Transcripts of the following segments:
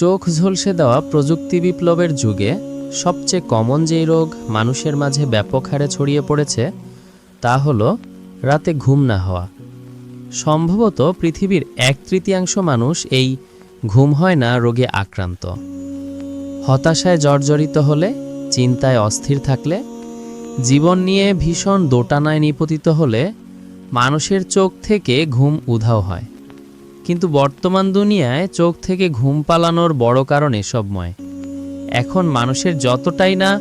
চোখ ঝলসে দেওয়া প্রযুক্তি বিপ্লবের যুগে সবচেয়ে কমন যেই রোগ মানুষের মাঝে ব্যাপক হারে ছড়িয়ে পড়েছে, তা হলো রাতে ঘুম না হওয়া। সম্ভবত পৃথিবীর এক তৃতীয়াংশ মানুষ এই ঘুম হয় না রোগে আক্রান্ত। হতাশায় জর্জরিত হলে, চিন্তায় অস্থির থাকলে, জীবন নিয়ে ভীষণ দোটানায় নিপতিত হলে মানুষের চোখ থেকে ঘুম উধাও হয়। কিন্তু বর্তমান দুনিয়ায় চোখ থেকে ঘুম পালানোর বড় কারণ এসবময়। এখন মানুষের যতটাই না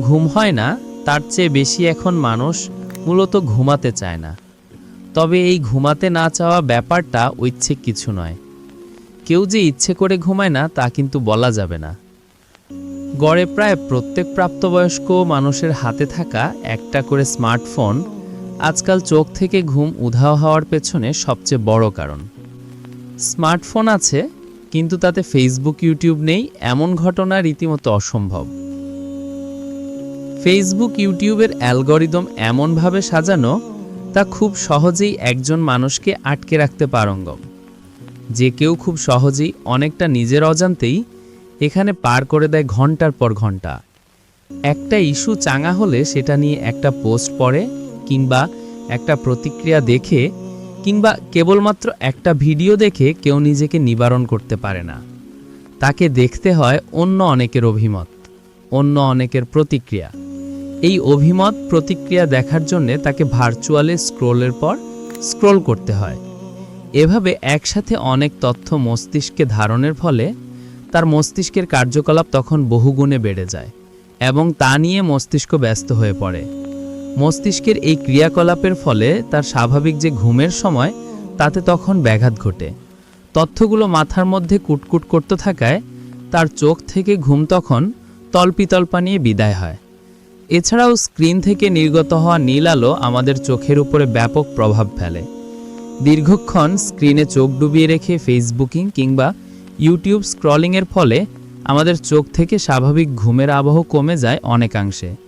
ঘুম হয় না, তার চেয়ে বেশি এখন মানুষ মূলত ঘুমাতে চায় না। তবে এই ঘুমাতে না চাওয়া ব্যাপারটা ঐচ্ছিক কিছু নয়। কেউ যে ইচ্ছে করে ঘুমায় না, তা কিন্তু বলা যাবে না। গড়ে প্রায় প্রত্যেক প্রাপ্তবয়স্ক মানুষের হাতে থাকা একটা করে স্মার্টফোন আজকাল চোখ থেকে ঘুম উধাও হওয়ার পেছনে সবচেয়ে বড় কারণ। স্মার্টফোন আছে, কিন্তু তাতে ফেসবুক ইউটিউব নেই, এমন ঘটনা রীতিমতো অসম্ভব। ফেসবুক ইউটিউবের অ্যালগরিদম এমনভাবে সাজানো, তা খুব সহজেই একজন মানুষকে আটকে রাখতে পারঙ্গম। যে কেউ খুব সহজেই অনেকটা নিজের অজান্তেই এখানে পার করে দেয় ঘণ্টার পর ঘণ্টা। একটা ইস্যু চাঙা হলে সেটা নিয়ে একটা পোস্ট পড়ে কিংবা একটা প্রতিক্রিয়া দেখে কিংবা কেবলমাত্র একটা ভিডিও দেখে কেউ নিজেকে নিবারণ করতে পারে না। তাকে দেখতে হয় অন্য অনেকের অভিমত, অন্য অনেকের প্রতিক্রিয়া। এই অভিমত, প্রতিক্রিয়া দেখার জন্যে তাকে ভার্চুয়ালে স্ক্রোলের পর স্ক্রোল করতে হয়। এভাবে একসাথে অনেক তথ্য মস্তিষ্কে ধারণের ফলে তার মস্তিষ্কের কার্যকলাপ তখন বহুগুণে বেড়ে যায় এবং তা নিয়ে মস্তিষ্ক ব্যস্ত হয়ে পড়ে। মস্তিষ্কের এই ক্রিয়াকলাপের ফলে তার স্বাভাবিক যে ঘুমের সময়, তাতে তখন ব্যাঘাত ঘটে। তথ্যগুলো মাথার মধ্যে কুটকুট করতে থাকায় তার চোখ থেকে ঘুম তখন তলপিতল্পা নিয়ে বিদায় হয়। এছাড়াও স্ক্রিন থেকে নির্গত হওয়া নীল আলো আমাদের চোখের উপরে ব্যাপক প্রভাব ফেলে। দীর্ঘক্ষণ স্ক্রিনে চোখ ডুবিয়ে রেখে ফেসবুকিং কিংবা ইউটিউব স্ক্রলিংয়ের ফলে আমাদের চোখ থেকে স্বাভাবিক ঘুমের আবহ কমে যায় অনেকাংশে।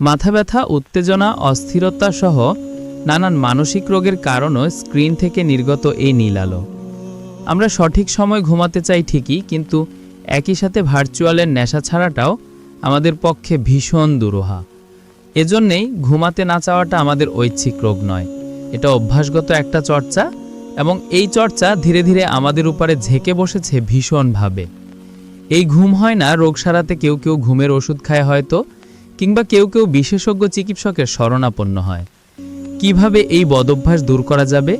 মাথা ব্যথা, উত্তেজনা, অস্থিরতা সহ নানান মানসিক রোগের কারণও স্ক্রিন থেকে নির্গত এই নীল আলো। আমরা সঠিক সময় ঘুমাতে চাই ঠিকই, কিন্তু একই সাথে ভার্চুয়ালের নেশা ছাড়াটাও আমাদের পক্ষে ভীষণ দুরূহা। এজন্যেই ঘুমাতে না চাওয়াটা আমাদের ঐচ্ছিক রোগ নয়। এটা অভ্যাসগত একটা চর্চা এবং এই চর্চা ধীরে ধীরে আমাদের উপরে ঝেঁকে বসেছে ভীষণভাবে। এই ঘুম হয় না, রোগ সারাতে কেউ কেউ ঘুমের ওষুধ খায় হয়তো কিংবা কেউ কেউ বিশেষজ্ঞ চিকিৎসকের শরণাপন্ন হয়। কীভাবে এই বদভ্যাস দূর করা যাবে?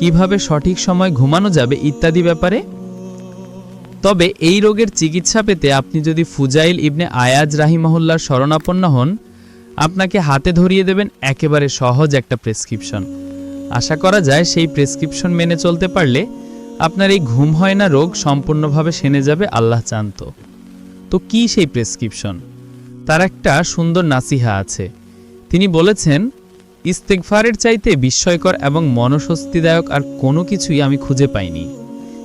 কীভাবে সঠিক সময় ঘুমানো যাবে ইত্যাদি ব্যাপারে? তবে এই রোগের চিকিৎসা পেতে আপনি যদি ফুজাইল ইবনে আয়াজ রাহিমাহুল্লার শরণাপন্ন হন, আপনাকে হাতে ধরিয়ে দেবেন একেবারে সহজ একটা প্রেসক্রিপশন। আশা করা যায় সেই প্রেসক্রিপশন মেনে চলতে পারলে আপনার এই ঘুম হয় না রোগ সম্পূর্ণভাবে সেনে যাবে আল্লাহ চান্ত। তো কি সেই প্রেসক্রিপশন? তার একটা সুন্দর নাসিহা আছে। তিনি বলেছেন ইস্তেকফারের চাইতে বিস্ময়কর এবং মনস্বস্তিদায়ক আর কোনো কিছুই আমি খুঁজে পাইনি।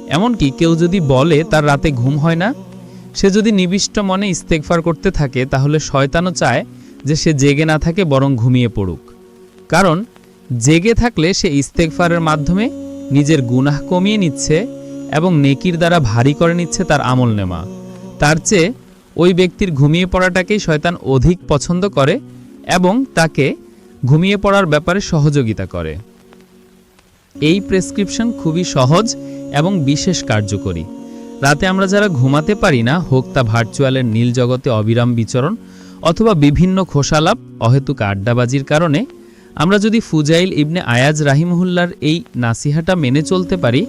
এমনকি কেউ যদি বলে তার রাতে ঘুম হয় না, সে যদি নিবিষ্ট মনে ইস্তেকফার করতে থাকে, তাহলে শয়তানও চায় যে সে জেগে না থাকে, বরং ঘুমিয়ে পড়ুক। কারণ, জেগে থাকলে সে ইস্তেকফারের মাধ্যমে নিজের গুনাহ কমিয়ে নিচ্ছে এবং নেকির দ্বারা ভারী করে নিচ্ছে তার আমল নেমা তার চেয়ে ওই ব্যক্তির ঘুমিয়ে পড়াটাকেই শয়তান অধিক পছন্দ করে এবং তাকে ঘুমিয়ে পড়ার ব্যাপারে সহযোগিতা করে। এই প্রেসক্রিপশন খুবই সহজ এবং বিশেষ কার্যকরী। রাতে আমরা যারা ঘুমাতে পারি না, হোক তা ভার্চুয়ালের নীল জগতে অবিরাম বিচরণ অথবা বিভিন্ন খোসালাপ, অহেতুক আড্ডাবাজির কারণে, আমরা যদি ফুজাইল ইবনে আয়াজ রাহিমহুল্লার এই নাসিহাটা মেনে চলতে পারি,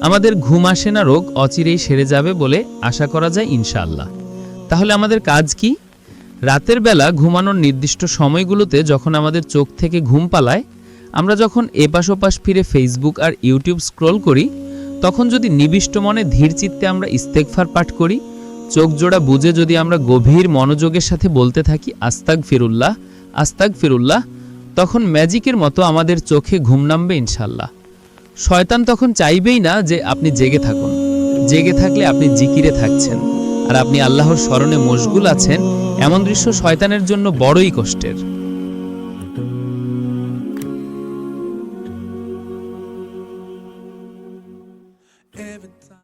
আমাদের ঘুম আসে না, রোগ অচিরেই সেরে যাবে বলে আশা করা যায় ইনশাআল্লাহ। তাহলে আমাদের কাজ কি? রাতের বেলা ঘুমানোর নির্দিষ্ট সময়গুলোতে যখন আমাদের চোখ থেকে ঘুম পালায়, আমরা যখন এপাশ ওপাশ ফিরে ফেসবুক আর ইউটিউব স্ক্রল করি, তখন যদি নিবিষ্ট মনে ধীর চিত্তে আমরা ইস্তেকফার পাঠ করি, চোখ জোড়া বুঝে যদি আমরা গভীর মনোযোগের সাথে বলতে থাকি আস্তাক ফিরুল্লাহ আস্তাক ফিরুল্লাহ তখন ম্যাজিকের মতো আমাদের চোখে ঘুম নামবে ইনশাল্লাহ শয়তান তখন চাইবেই না যে আপনি জেগে থাকুন। জেগে থাকলে আপনি জিকিরে থাকছেন। আর আপনি আল্লাহর স্মরণে মশগুল আছেন এমন দৃশ্য শয়তানের জন্য বড়ই কষ্টের।